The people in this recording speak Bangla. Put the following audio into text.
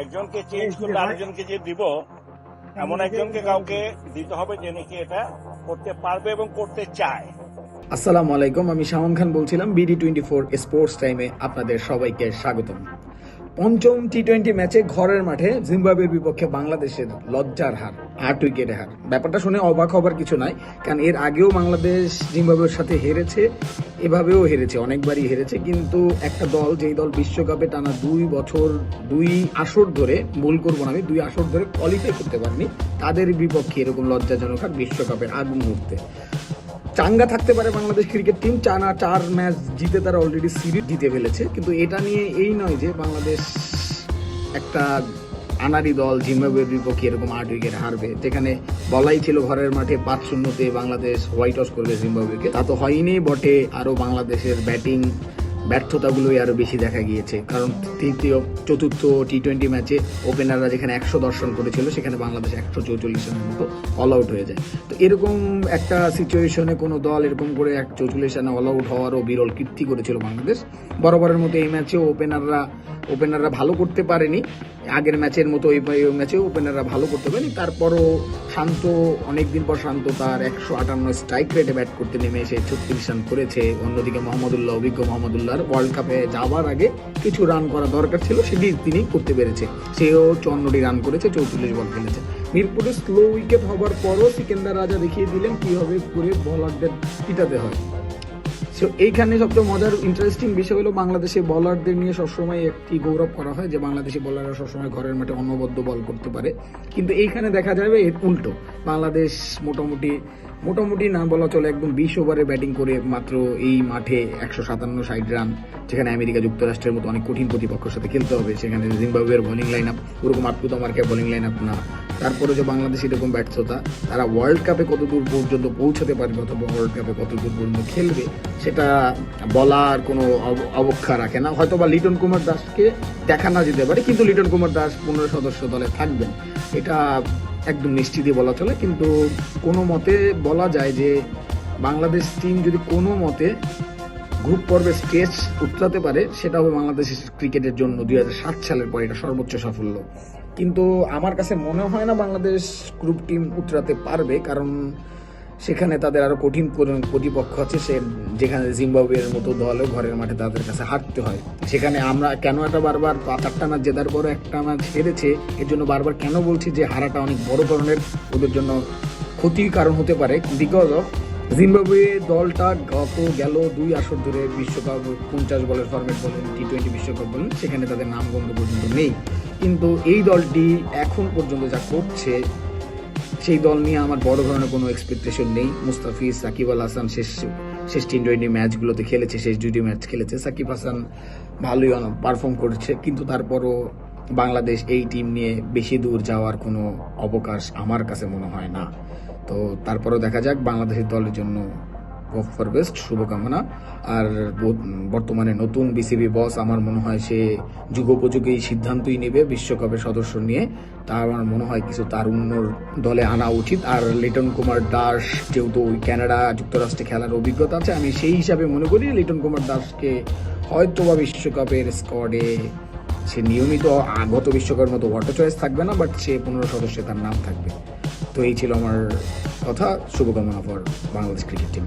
একজনকে চেঞ্জ করলে আরেকজনকে যে দিব এমন একজনকে কাউকে দিতে হবে যে নাকি এটা করতে পারবে এবং করতে চায়। আসসালামু আলাইকুম আমি শাহন খান বলছিলাম বিডি টোয়েন্টি ফোর স্পোর্টস টাইমে আপনাদের সবাইকে স্বাগতম। পঞ্চম টি টোয়েন্টি ম্যাচে ঘরের মাঠে জিম্বাবুয়ের বিপক্ষে বাংলাদেশের লজ্জার হার, আট উইকেটে হার। ব্যাপারটা শুনে অবাক হবার কিছু নাই, কারণ এর আগেও বাংলাদেশ জিম্বাবুয়ের সাথে হেরেছে, এভাবেও হেরেছে, অনেকবারই হেরেছে, কিন্তু একটা দল, যেই দল বিশ্বকাপে টানা দুই বছর, দুই আসর ধরে, ভুল করব না আমি, দুই আসর ধরে কোয়ালিফাই করতে পারিনি, তাদের বিপক্ষে এরকম লজ্জাজনক হার বিশ্বকাপের আগ মুহূর্তে চাঙ্গা থাকতে পারে বাংলাদেশ ক্রিকেট টিম। চানা চার ম্যাচ জিতে তারা অলরেডি সিরিজ জিতে ফেলেছে। কিন্তু এটা নিয়ে এই নয় যে বাংলাদেশ একটা আনারি দল, জিম্বাবুয়ের বিপক্ষে এরকম আট উইকেট হারবে। যেখানে বলাই ছিল ঘরের মাঠে পাঁচ শূন্যতে বাংলাদেশ হোয়াইট হাউস করবে জিম্বাবুয়েকে। তা তো হয়নি বটে। আরও বাংলাদেশের ব্যাটিং ব্যর্থতাগুলোই আরও বেশি দেখা গিয়েছে। কারণ তৃতীয়, চতুর্থ টি টোয়েন্টি ম্যাচে ওপেনাররা যেখানে একশো দর্শন করেছিল, সেখানে বাংলাদেশ একশো চৌচল্লিশ রানের মতো অল আউট হয়ে যায়। তো এরকম একটা সিচুয়েশনে কোনো দল এরকম করে এক চৌচল্লিশ রানে অল আউট হওয়ারও বিরল কীর্তি করেছিল বাংলাদেশ। বরাবরের মতো এই ম্যাচেও ওপেনাররা ওপেনাররা ভালো করতে পারেনি। আগের ম্যাচের মতো এই ম্যাচেও ওপেনাররা ভালো করতে পারেনি। তারপরও শান্ত, অনেকদিন পর শান্ত তার একশো আটান্ন স্ট্রাইক রেটে ব্যাট করতে নেমে এসে ছত্রিশ রান করেছে। অন্যদিকে মোহাম্মদুল্লাহ, অভিজ্ঞ মোহাম্মদুল্লাহর ওয়ার্ল্ড কাপে যাওয়ার আগে কিছু রান করা দরকার ছিল, সেটি তিনি করতে পেরেছে। সেও চন্নটি রান করেছে চৌচল্লিশ বল খেলেছে। মিরপুরে স্লো উইকেট হবার পরও সিকেন্দার রাজা দেখিয়ে দিলেন কীভাবে করে বলারদের পিটাতে হয়। সো এইখানে সবচেয়ে মজার ইন্টারেস্টিং বিষয় হলো বাংলাদেশে বলারদের নিয়ে সবসময় একটি গৌরব করা হয় যে বাংলাদেশি বলাররা সবসময় ঘরের মাঠে অনবদ্য বল করতে পারে। কিন্তু এইখানে দেখা যাবে এর উল্টো। বাংলাদেশ মোটামুটি মোটামুটি না বলা চলে একদম বিশ ওভারে ব্যাটিং করে মাত্র এই মাঠে একশো সাতান্ন ষাট রান যেখানে আমেরিকা যুক্তরাষ্ট্রের মতো অনেক কঠিন প্রতিপক্ষের সাথে খেলতে হবে। সেখানে জিম্বাবুয়ের বোলিং লাইন আপ ওরকম আটপুত মার্কের বোলিং লাইন আপ না। তারপরে যে বাংলাদেশ এরকম ব্যর্থতা, তারা ওয়ার্ল্ড কাপে কতদূর পর্যন্ত পৌঁছাতে পারবে অথবা ওয়ার্ল্ড কাপে কতদূর পর্যন্ত খেলবে, সেটা বলার কোনো অব- অবক্ষা রাখে না। হয়তো বা লিটন কুমার দাসকে দেখা না যেতে পারে, কিন্তু লিটন কুমার দাস পনেরো সদস্য দলে থাকবেন। এটা একদম নিশ্চিতই বলা চলে, কিন্তু কোনো মতে বলা যায় যে বাংলাদেশ টিম যদি কোনো মতে গ্রুপ পর্বে স্টেজ উতলাতে পারে, সেটা হবে বাংলাদেশের ক্রিকেটের জন্য দুই হাজার সাত সালের পর, এটা সর্বোচ্চ সাফল্য। কিন্তু আমার কাছে মনে হয় না বাংলাদেশ গ্রুপ টিম উতরাতে পারবে, কারণ সেখানে তাদের আরও কঠিন প্রতিপক্ষ আছে, সে যেখানে জিম্বাবুয়ের মতো দলও ঘরের মাঠে তাদের কাছে হারতে হয়। সেখানে আমরা কেন একটা বারবার পাঁচ আটটা ম্যাচ জেতার পরে একটা ম্যাচ হেরেছে, এর জন্য বারবার কেন বলছি যে হারাটা অনেক বড় ধরনের, ওদের জন্য ক্ষতির কারণ হতে পারে বিকজ অফ জিম্বাবুয়ে দলটা গত গেল দুই আসর ধরে বিশ্বকাপ পঞ্চাশ বলের ফর্মেট বলেন টি টোয়েন্টি বিশ্বকাপ বলেন, সেখানে তাদের নাম গন্ধ পর্যন্ত নেই। কিন্তু এই দলটি এখন পর্যন্ত যা করছে, সেই দল নিয়ে আমার বড় ধরনের কোনো এক্সপেকটেশন নেই। মুস্তাফিজ, সাকিব আল হাসান শেষ শেষ টি টোয়েন্টি ম্যাচগুলোতে খেলেছে, শেষ দুটি ম্যাচ খেলেছে। সাকিব হাসান ভালোই পারফর্ম করেছে, কিন্তু তারপরও বাংলাদেশ এই টিম নিয়ে বেশি দূর যাওয়ার কোনো অবকাশ আমার কাছে মনে হয় না। তো তারপরও দেখা যাক বাংলাদেশের দলের জন্য হোপ ফর বেস্ট শুভকামনা। আর বর্তমানে নতুন বিসিবি বস আমার মনে হয় সে যুগোপযোগী সিদ্ধান্তই নেবে বিশ্বকাপের সদস্য নিয়ে। তা আমার মনে হয় কিছু তারুণ্য দলে আনা উচিত। আর লিটন কুমার দাস যেহেতু ওই কানাডা যুক্তরাষ্ট্রে খেলার অভিজ্ঞতা আছে, আমি সেই হিসাবে মনে করি লিটন কুমার দাসকে হয়তো বা বিশ্বকাপের স্কোয়াডে সে নিয়মিত গত বিশ্বকাপের মতো অটো চয়েস থাকবে না বাট সে পনেরো সদস্যে তার নাম থাকবে। তো এই ছিল আমার কথা। শুভকামনা ফর বাংলাদেশ ক্রিকেট টিম